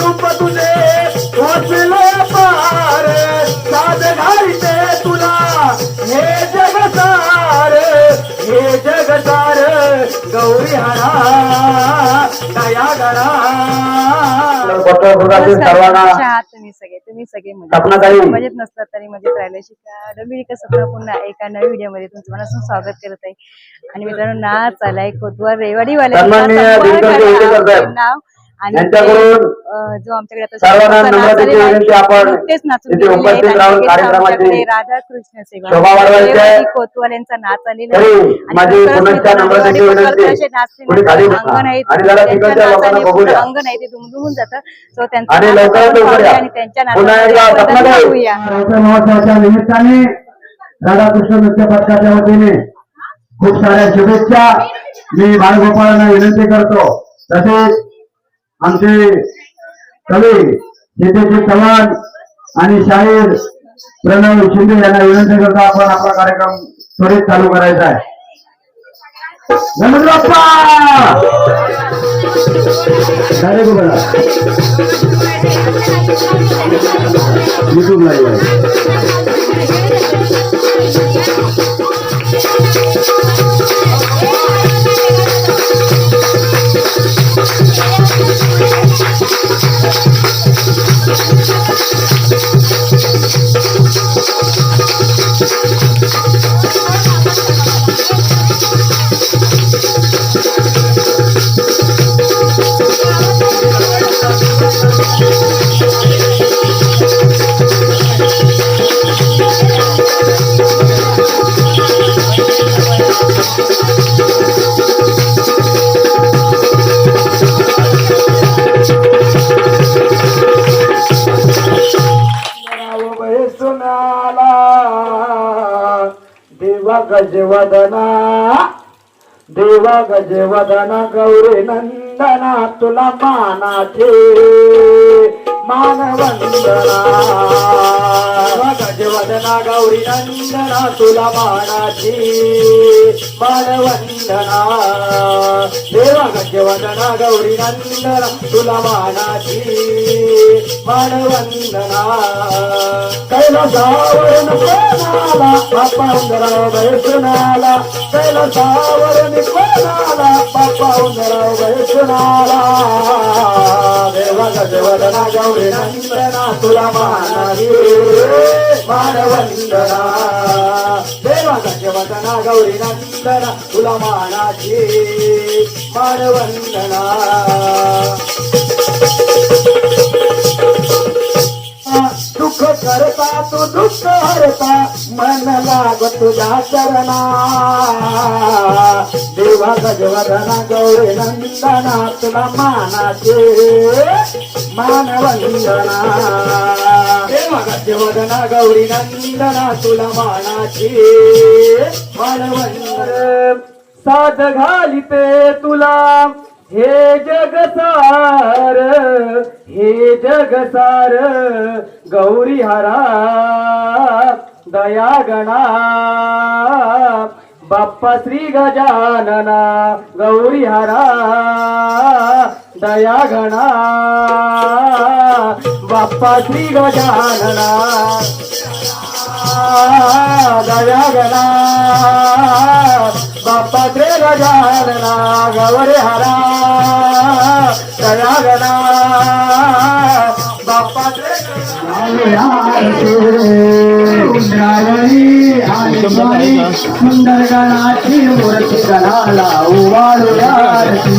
रूप तुझे पोचले पार साध घालते तुला हे जगतार हे जगतार गौरी हरा दया घरा तुम्ही सगळे तुम्ही म्हणजे नसतात तरी म्हणजे मजेत राहिले शिका. डोंबिवलीकर स्वप्न पुन्हा एका नवीन व्हिडिओमध्ये स्वागत करत आहे. आणि मित्रांनो नाच आलाय कोतवार रेवाडीवाले नाव आणि जो आमच्याकडे आता सर्वांना शेवटचा नाच नुकतेच नाचून सेवा कोतवाल यांचा आलेला. अंगण आहे. अंगण आहे ते दुमदुमून जातं. सो त्यांचा आणि त्यांच्या निमित्ताने राधाकृष्ण नृत्य पथकाच्या वतीने खूप साऱ्या शुभेच्छा. मी बाळगोपाळांना विनंती करतो. तसेच आमचे कवी सीतेजी चव्हाण आणि शाहीर प्रणव शिंदे यांना विनंती करतो आपण आपला कार्यक्रम त्वरित चालू करायचा आहे. गणपती बघा. युट्यूब लाईव्ह आहे गजवदना देवा गजवदना गौरी नंदना तुला मानाचे मानवंदना. गजवदना गौरी नंदना तुला मानाची मानवंदना. देवा गजवदना गौरी नंदना तुला मानाची मानवंदना कैलासावर कोणाला बापा उंदराव बैसुनाला कैलासावर कोणाला बापा उंदराव बैसुनाला देवा गजवदना गौरी नंदना तुला मानावी. मानवंदना देवा गजवदना गौरी नंदना तुला मानाची मानवंदना दुःख करता तू दुःख हरता मन लाग तुझ्या चरणा. देवा गजवदना गौरी नंदना तुला मानाचे मानवंदना. देवा गजवदना गौरी नंदना तुला मानाचे मानवंदन. साध घालिते तुला. हे जगसार हे जगसार गौरी हरा दया गणा बाप्पा श्री गजानना गौरी हरा दया गणा बाप्पा श्री गजानना दया गणा बाप्पा श्री गजानना गौरी हरा. गणा बाप्पा उंदरावळी आणि स्वामी सुंदर गणाची मूर्ती गणाला आरती.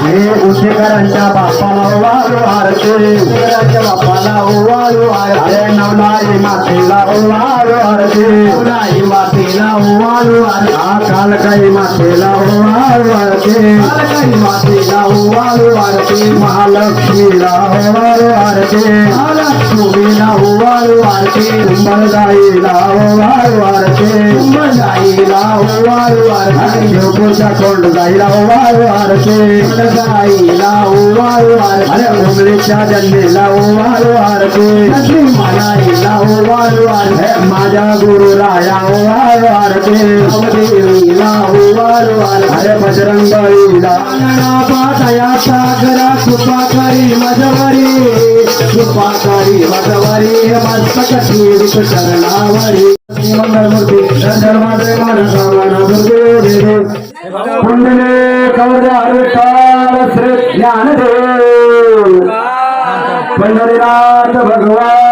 हे उशेकरांच्या बाप्पाला उवाळू आरती. उशेकरांच्या बाप्पाला उवाळू आरती. नवलाई मातेला उवाळू आरती. नवलाई मातेला उवाळू आरती. कालकाई मातेला उवाळू आरती. कालकाई मातेला उवाळू आरती. महालक्ष्मीला उवाळू आरती. महालक्ष्मीला उवाळू आरती. कुंभलगाईला उवाळू आरती. कुंभलगाईला उवाळू आरती जोगोच्या कोंड गाईला उवाळू आरती अरे उमरीच्या जन्मेला माझ्या गुरु राया उवाळू आरती देवीला अरे बजरंगाईला पातया सागरा कृपा करी मजवरी कृपा करी मजवरी मस्तक मंगलमूर्ती धर्मादे मन श्री ज्ञानदेव पंढरीनाथ भगवान।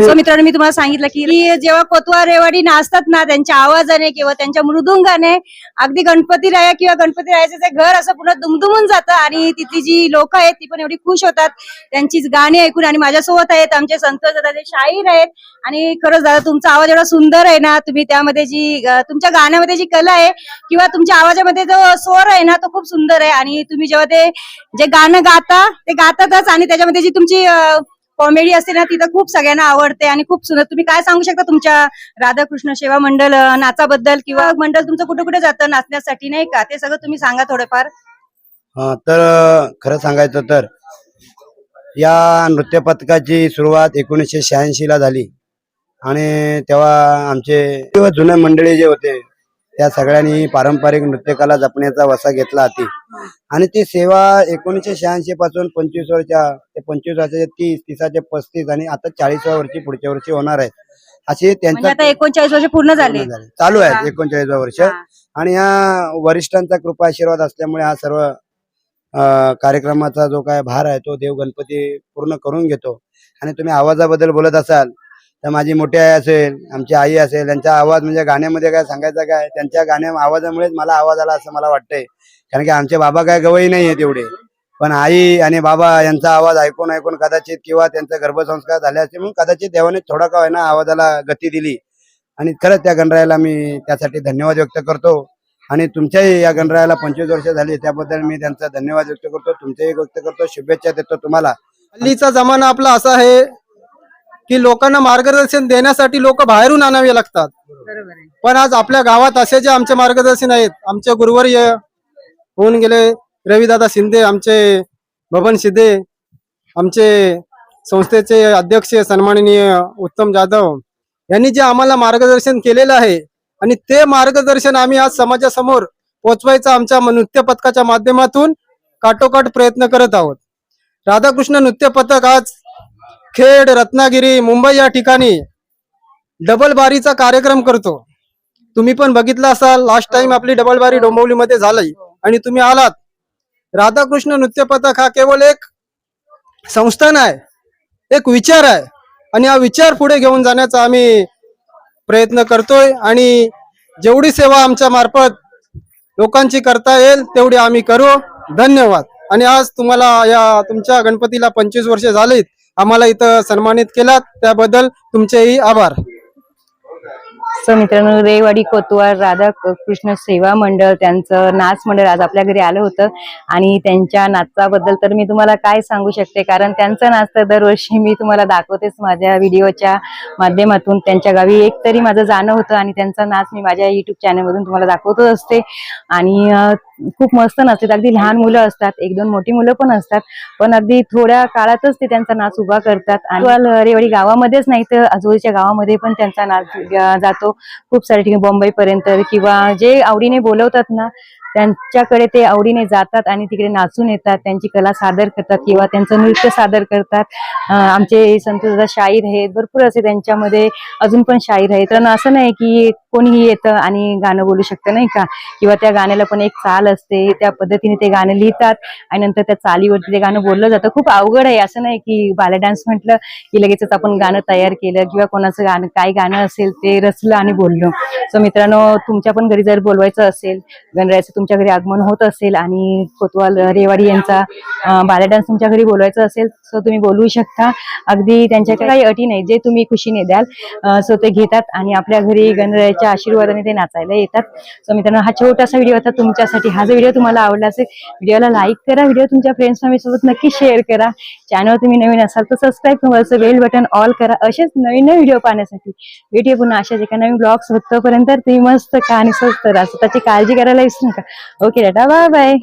सो मित्रांनो मी तुम्हाला सांगितलं की जेव्हा कोतवा रेवाडी नाचतात ना त्यांच्या आवाजाने किंवा त्यांच्या मृदुंगाने अगदी गणपती राया किंवा गणपती रायाचं ते घर असं पुन्हा दुमदुमून जातं आणि तिथली जी लोक आहेत ती पण एवढी खुश होतात. त्यांची गाणी ऐकून आणि माझ्यासोबत आहेत आमचे संतोष दादा शाहीर आहेत. आणि खरंच दादा तुमचा आवाज एवढा सुंदर आहे ना तुम्ही त्यामध्ये जी तुमच्या गाण्यामध्ये जी कला आहे किंवा तुमच्या आवाजामध्ये जो स्वर आहे ना तो खूप सुंदर आहे. आणि तुम्ही जेव्हा ते जे गाणं गाता ते गातातच आणि त्याच्यामध्ये जी तुमची कॉमेडी असते ना ती तर खूप सगळ्यांना आवडते. आणि खूप सुंदर. तुम्ही काय सांगू शकता तुमच्या राधाकृष्ण सेवा मंडळ नाचाबद्दल? किंवा मंडळ तुमचं कुठे कुठे जातं नाचण्यासाठी नाही का? ते सगळं तुम्ही सांगा थोडंफार. हा तर खरं सांगायचं तर या नृत्य पथकाची सुरुवात एकोणीसशे शहाऐंशी ला झाली. आणि तेव्हा आमचे जुने मंडळी जे होते त्या सगळ्यांनी पारंपरिक नृत्यकला जपण्याचा वसा घेतला हाती आणि ती सेवा एकोणीसशे शहाऐंशी पासून पंचवीस वर्षा ते पंचवीस वर्षाचे तीस तिसाचे पस्तीस आणि आता चाळीसव्या वर्षी पुढच्या वर्षी होणार आहे. अशी म्हणजे त्यांच्या आता एकोणचाळीस वर्ष पूर्ण झाले. चालू आहेत एकोणचाळीस वर्ष. आणि या वरिष्ठांचा कृपा आशीर्वाद असल्यामुळे हा सर्व कार्यक्रमाचा जो काय भार आहे तो देव गणपती पूर्ण करून घेतो. आणि तुम्ही आवाजाबद्दल बोलत असाल तर माझी मोठी आई असेल आमची आई असेल त्यांचा आवाज म्हणजे गाण्यामध्ये काय सांगायचं काय? त्यांच्या गाण्या आवाजामुळेच मला आवाज आला असं मला वाटतंय. कारण की आमचे बाबा काय गवई नाही आहे तेवढे पण आई आणि बाबा यांचा आवाज ऐकून ऐकून कदाचित किंवा त्यांचा गर्भसंस्कार झाले असते म्हणून कदाचित देवाने थोडा का होईना आवाजाला गती दिली. आणि खरंच त्या गणरायाला मी त्यासाठी धन्यवाद व्यक्त करतो. आणि तुमच्याही या गणरायाला पंचवीस वर्ष झाली त्याबद्दल मी त्यांचा धन्यवाद व्यक्त करतो. तुमच्याही व्यक्त करतो शुभेच्छा देतो तुम्हाला. हल्लीचा जमाना आपला असा आहे की लोकांना मार्गदर्शन देण्यासाठी लोक बाहेरून आणावे लागतात. पण आज आपल्या गावात असे जे आमचे मार्गदर्शन आहेत आमचे गुरुवर्य होऊन गेले रविदादा शिंदे आमचे बबन शिंदे आमचे संस्थेचे अध्यक्ष सन्माननीय उत्तम जाधव यांनी जे आम्हाला मार्गदर्शन केलेलं आहे आणि ते मार्गदर्शन आम्ही आज समाजासमोर पोचवायचं आमच्या नृत्य पथकाच्या माध्यमातून काटोकाट प्रयत्न करत आहोत. राधाकृष्ण नृत्य पथक आज खेड रत्नागिरी मुंबई या ठिकाणी डबल बारीचा कार्यक्रम करतो. तुम्ही पण बघितला असाल लास्ट टाइम आपली डबल बारी डोंबिवलीमध्ये झाली. आणि तुम्ही आलात. राधाकृष्ण नृत्य पथक हा केवळ एक संस्थान आहे. एक विचार आहे. आणि हा विचार पुढे घेऊन जाण्याचा आम्ही प्रयत्न करतोय. आणि जेवढी सेवा आमच्या मार्फत लोकांची करता येईल तेवढी आम्ही करू. धन्यवाद. आणि आज तुम्हाला या तुमच्या गणपतीला पंचवीस वर्ष झालीत. आम्हाला इथं सन्मानित केलात. त्याबद्दल तुमचेही आभार. सो मित्रांनो रेवाडी कोतवाल राधा कृष्ण सेवा मंडळ त्यांचं नाच मंडळ आज आपल्या घरी आलं होतं. आणि त्यांच्या नाचाबद्दल तर मी तुम्हाला काय सांगू शकते कारण त्यांचं नाच तर दरवर्षी मी तुम्हाला दाखवतेच माझ्या व्हिडिओच्या माध्यमातून. त्यांच्या गावी एक तरी माझं जाणं होतं आणि त्यांचा नाच मी माझ्या युट्यूब चॅनलमधून तुम्हाला दाखवतच असते. आणि खूप मस्त नाचतात. अगदी लहान मुलं असतात. एक दोन मोठी मुलं पण असतात. पण अगदी थोड्या काळातच ते त्यांचा नाच उभा करतात. आणि रेवाडी गावामध्येच नाही तर आजूबाजूच्या गावामध्ये पण त्यांचा नाच जातो. खूप साऱ्या ठिकाणी मुंबई पर्यंत किंवा जे आवडीने बोलवतात ना त्यांच्याकडे ते आवडीने जातात आणि तिकडे नाचून येतात त्यांची कला सादर करतात किंवा त्यांचं नृत्य सादर करतात. आमचे संत दादा शाहीर आहेत भरपूर असे त्यांच्यामध्ये अजून पण शाहीर आहेत. तर असं नाही की कोणीही येतं आणि गाणं बोलू शकतं नाही का? किंवा त्या गाण्याला पण एक चाल असते त्या पद्धतीने ते गाणं लिहितात आणि नंतर त्या चालीवरती ते गाणं बोललं जातं. खूप अवघड आहे असं नाही की बाला डान्स म्हटलं की लगेचच आपण गाणं तयार केलं किंवा कोणाचं गाणं काय गाणं असेल ते रचलं आणि बोललो. सो मित्रांनो तुमच्या पण घरी जर बोलवायचं असेल गणरायाचं तुमच्या घरी आगमन होत असेल आणि कोतवाल रेवाडी यांचा बाला डान्स तुमच्या घरी बोलवायचं असेल सो तुम्ही बोलवू शकता. अगदी त्यांच्याकडे काही अटी नाही जे तुम्ही खुशीने द्याल सो ते घेतात आणि आपल्या घरी गणरायाच्या आशीर्वादाने ते नाचायला येतात. सो मित्रांनो हा छोटासा व्हिडिओ होता तुमच्यासाठी हा जो व्हिडिओ तुम्हाला आवडला असेल व्हिडिओला लाईक करा व्हिडिओ तुमच्या फ्रेंड्स फॅमिलीसोबत नक्की शेअर करा. चॅनल तुम्ही नवीन असाल तर सबस्क्राईब करा बेल बटन ऑल करा. असेच नवीन नवीन व्हिडिओ पाहण्यासाठी भेटूया पुन्हा अशाच एका नवीन ब्लॉग्स होतपर्यंत. तुम्ही मस्त खा आणि स्वस्त राहा. स्वतःची काळजी करायला विसरू नका. ஓகே டேட்டா பாய் பாய்